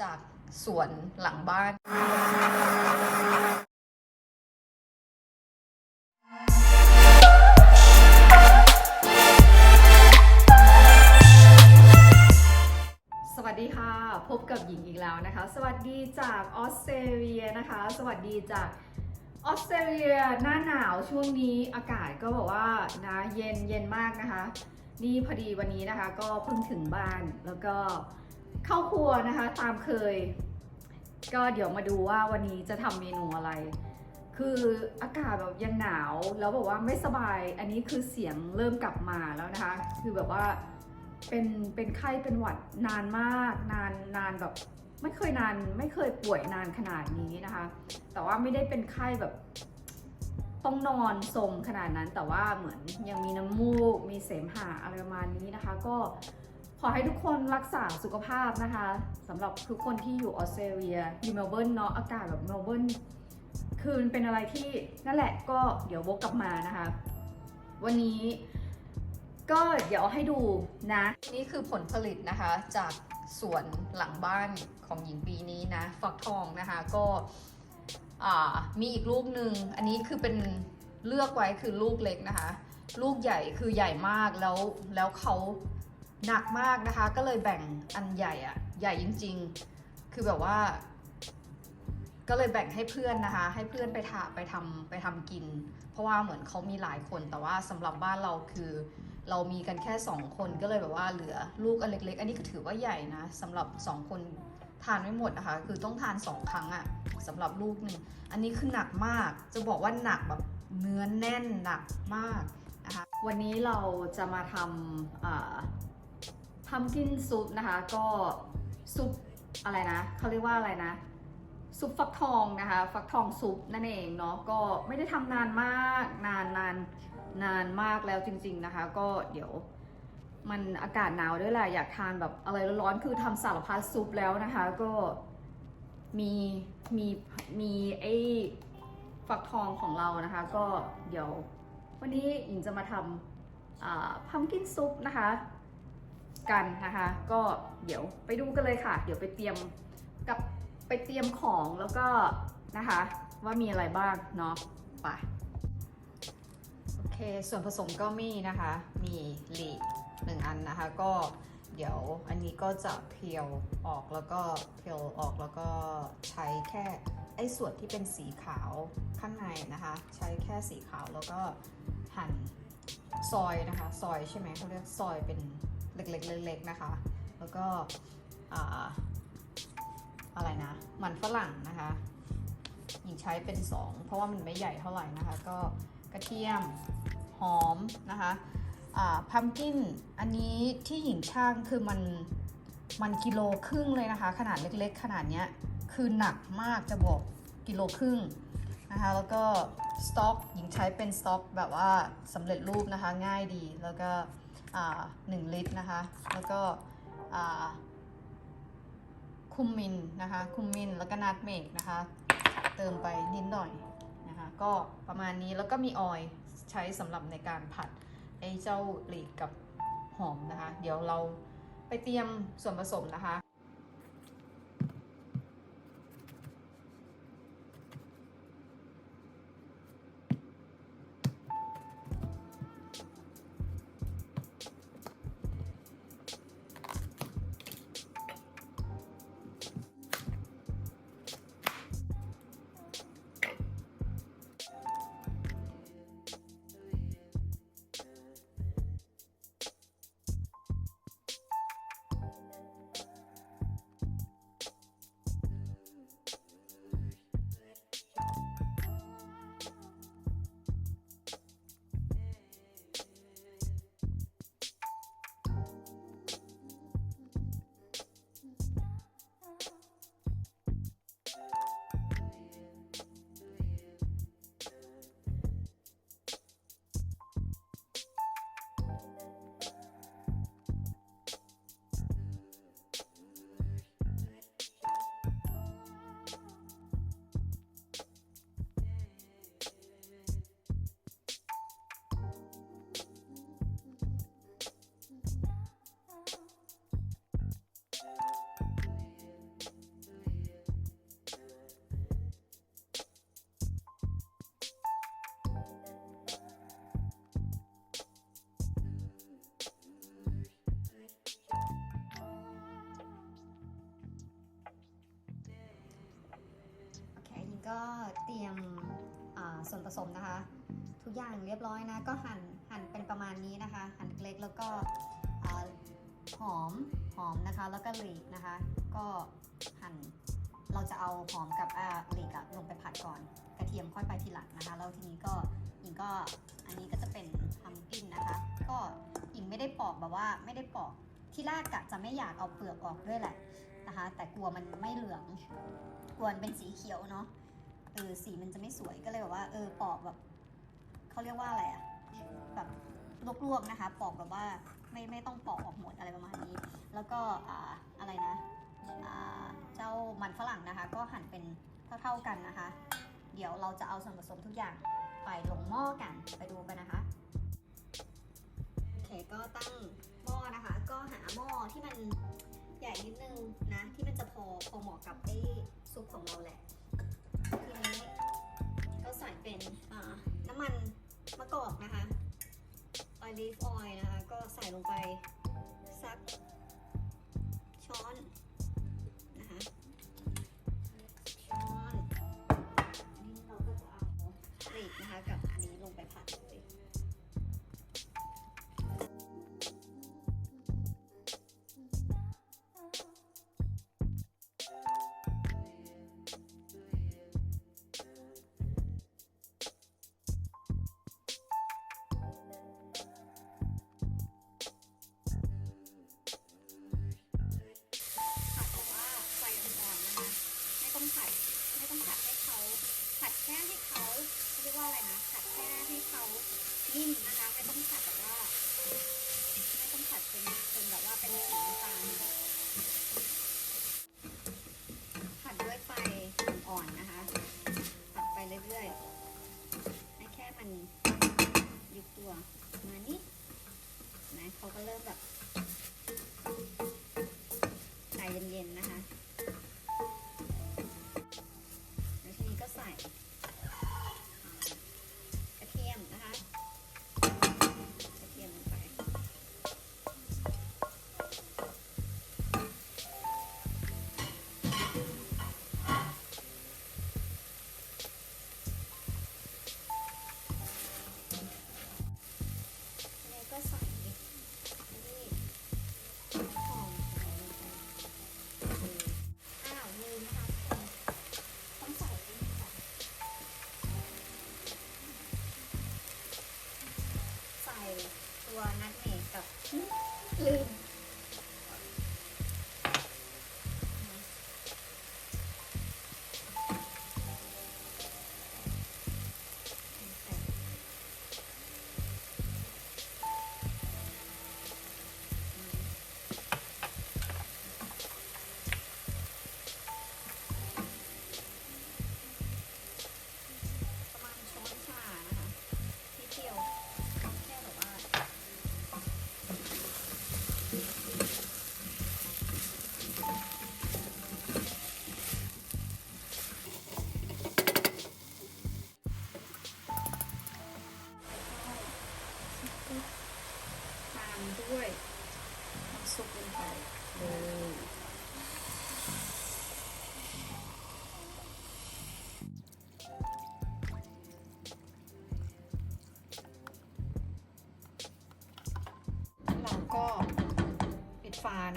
จากสวนหลังบ้านสวัสดีค่ะ พบกับหญิงอีกแล้วนะคะ สวัสดีจากออสเตรเลียนะคะ สวัสดีจากออสเตรเลียหน้าหนาวช่วงนี้อากาศก็บอกว่านะเย็นเย็นมากนะคะ นี่พอดีวันนี้นะคะ ก็เพิ่งถึงบ้านแล้วก็ เข้าครัวนะคะ ตามเคย ก็เดี๋ยวมาดูว่าวันนี้จะทำเมนูอะไร คืออากาศแบบยังหนาวแล้วบอกว่าไม่สบาย อันนี้คือเสียงเริ่มกลับมาแล้วนะคะ คือแบบว่าเป็นเป็นไข้เป็นหวัดนานมาก นานนานแบบไม่เคยนานไม่เคยป่วยนานขนาดนี้นะคะ แต่ว่าไม่ได้เป็นไข้แบบต้องนอนทรงขนาดนั้นแต่ว่าเหมือนยังมีน้ำมูกมีเสมหะอะไรประมาณนี้นะคะ ก็ ขอให้ทุกคนรักษาสุขภาพนะคะสำหรับทุกคนที่อยู่ออสเตรเลียอยู่เมลเบิร์นเนาะอากาศแบบเมลเบิร์นคือมันเป็นอะไรที่นั่นแหละก็เดี๋ยววกกลับมานะคะ วันนี้ก็เดี๋ยวให้ดูนะ นี่คือผลผลิตนะคะจากสวนหลังบ้านของหญิงปีนี้นะฟักทองนะคะก็มีอีกลูกหนึ่งอันนี้คือเป็นเลือกไว้คือลูกเล็กนะคะ ลูกใหญ่คือใหญ่มากแล้วแล้วเขา หนักมากนะคะ ก็เลยแบ่งอันใหญ่อะใหญ่จริง ๆ คือแบบว่า ก็เลยแบ่งให้เพื่อนนะคะ ให้เพื่อนไปทาไปทำไปทำกิน เพราะว่าเหมือนเขามีหลายคนแต่ว่าสำหรับบ้านเราคือเรามีกันแค่ 2 คนก็เลยแบบว่าเหลือลูกอันเล็ก ๆ อันนี้ก็ถือว่าใหญ่นะสำหรับ 2 คนทานไม่หมดนะคะ คือต้องทาน 2 ครั้งอะสำหรับลูกหนึ่งอันนี้คือหนักมากจะบอกว่าหนักแบบเนื้อแน่นหนักมากนะคะ วันนี้เราจะมาทำ พัมกินซุปนะคะ ก็ซุปอะไรนะเขาเรียกว่าอะไรนะ ซุปฟักทองนะคะ ฟักทองซุปนั่นเองเนาะก็ไม่ได้ทำนานมากนานนานนานมากแล้วจริง ๆนะคะ ก็เดี๋ยวมันอากาศหนาวด้วยแหละอยากทานแบบอะไรร้อนๆคือทำสารพัดซุปแล้วนะคะ ก็มีมีมีไอ้ฟักทองของเรานะคะ ก็เดี๋ยววันนี้หญิงจะมาทำพัมกินซุปนะคะ กันนะคะ ก็เดี๋ยวไปดูกันเลยค่ะ เดี๋ยวไปเตรียมกับไปเตรียมของแล้วก็นะคะ ว่ามีอะไรบ้างเนาะไปโอเค ส่วนผสมก็มีนะคะ มีหลีกหนึ่งอันนะคะ ก็เดี๋ยวอันนี้ก็จะเพียวออกแล้วก็เพียวออกแล้วก็ใช้แค่ไอ้ส่วนที่เป็นสีขาวข้างในนะคะ ใช้แค่สีขาวแล้วก็หั่นซอยนะคะ ซอยใช่ไหมเขาเรียกซอยเป็น เล็กๆเล็กๆนะคะ แล้วก็อ่าอะไรนะ มันฝรั่งนะคะหญิงใช้เป็น 2 เพราะว่ามันไม่ใหญ่เท่าไหร่นะคะ ก็กระเทียมหอมนะคะพัมกินอันนี้ที่หญิงช่างคือมันมันกิโลครึ่งเลยนะคะ ขนาดเล็กๆ ขนาดเนี้ยคือหนักมากจะบอกกิโลครึ่งนะคะแล้วก็สต็อกหญิงใช้เป็นสต็อกแบบว่าสำเร็จรูปนะคะง่ายดีแล้วก็ หนึ่งลิตรนะคะ แล้วก็คุมมินนะคะ คุมมินแล้วก็นัทเมกนะคะ เติมไปนิดหน่อยนะคะ ก็ประมาณนี้แล้วก็มีออยล์ใช้สำหรับในการผัดไอ้เจ้าหลีกกับหอมนะคะ เดี๋ยวเราไปเตรียมส่วนผสมนะคะ ส่วนผสมนะคะ ทุกอย่างเรียบร้อยนะ ก็หั่นหั่นเป็นประมาณนี้นะคะ หั่นเล็กแล้วก็หอมหอมนะคะ แล้วก็หลีกนะคะ ก็หั่นเราจะเอาหอมกับอ่าหลีกลงไปผัดก่อน กระเทียมค่อยไปทีหลังนะคะ แล้วทีนี้ก็หญิงก็อันนี้ก็จะเป็นพัมกินนะคะ ก็หญิงไม่ได้ปอกแบบว่าไม่ได้ปอกที่แรกกะจะไม่อยากเอาเปลือกออกด้วยแหละนะคะ แต่กลัวมันไม่เหลืองกลัวเป็นสีเขียวเนาะ เออสีมันจะไม่สวยก็เลยแบบว่าเออปอกแบบเขาเรียกว่าอะไรอะแบบลวกๆนะคะ ปอกแบบว่าไม่ไม่ต้องปอกออกหมดอะไรประมาณนี้ แล้วก็อ่าอะไรนะอ่าเจ้ามันฝรั่งนะคะ ก็หั่นเป็นเท่าๆกันนะคะ เดี๋ยวเราจะเอาส่วนผสมทุกอย่างไปลงหม้อกันไปดูกันนะคะโอเคก็ตั้งหม้อนะคะ ก็หาหม้อที่มันใหญ่นิดนึงนะ ที่มันจะพอพอเหมาะกับไอ้ซุปของเราแหละ มะกอกนะคะออลิฟออยล์นะคะ ก็ใส่ลงไปสัก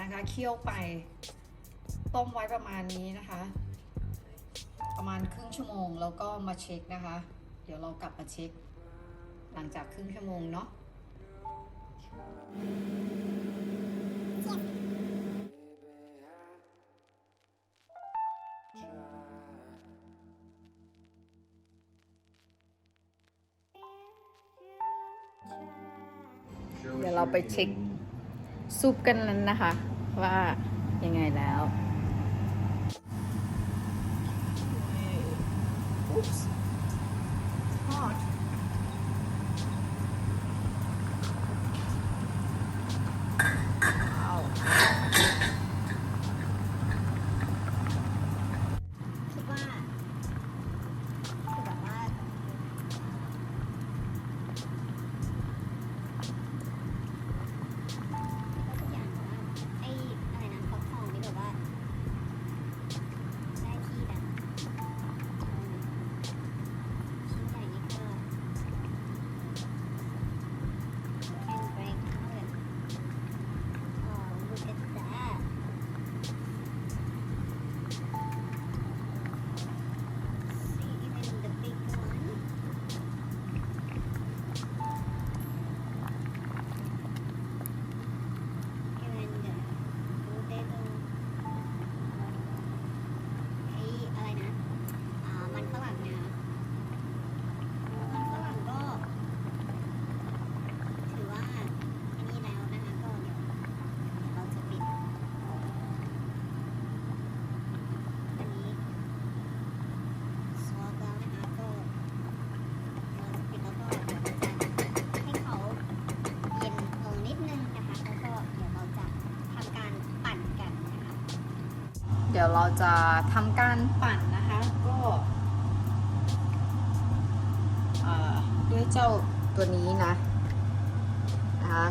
นะคะ เคี่ยวไป ต้มไว้ประมาณนี้นะคะ ประมาณครึ่งชั่วโมงแล้วก็มาเช็คนะคะ เดี๋ยวเรากลับมาเช็ค หลังจากครึ่งชั่วโมงเนาะเดี๋ยวเราไปเช็ค ซุปกันแล้วนะคะ ว่ายังไงแล้ว Oops. ดี๋ยวเราจะทำการปั่นนะคะ ก็เออด้วยเจ้าตัวนี้นะนะคะ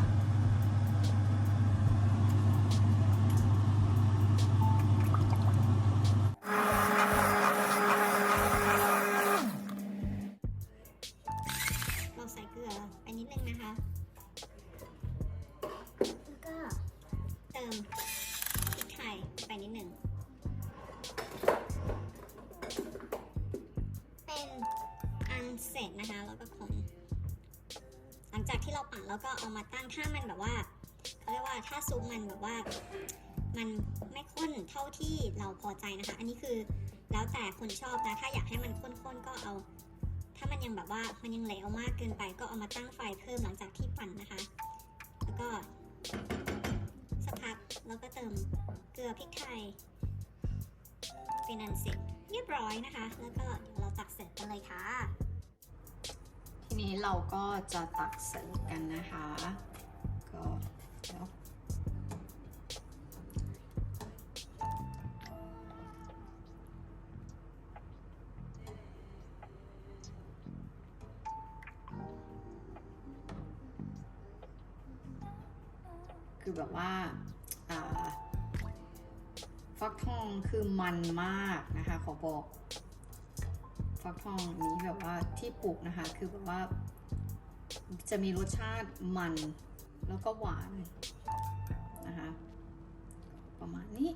แล้วก็เอามาตั้งถ้ามันแบบว่าเขาเรียกว่าถ้าซุปมันแบบว่า มันไม่ข้นเท่าที่เราพอใจนะคะ อันนี้คือแล้วแต่คนชอบนะถ้าอยากให้มันข้นๆก็เอา ถ้ามันยังแบบว่ามันยังเหลวมากเกินไป ก็เอามาตั้งไฟเพิ่มหลังจากที่ปั่นนะคะ แล้วก็สักพักแล้วก็เติมเกลือพริกไทยเป็นอันเสร็จเรียบร้อยนะคะ แล้วก็เดี๋ยวเราตักเสิร์ฟกันเลยค่ะ นี้เราก็จะตักเสิร์ฟกันนะคะ ก็เดี๋ยวคือแบบว่าฟักทองคือมันมากนะคะ ขอบอก ฟักทองนี้แบบว่าที่ปลูกนะคะ คือแบบว่าจะมีรสชาติมันแล้วก็หวานนะคะ ประมาณนี้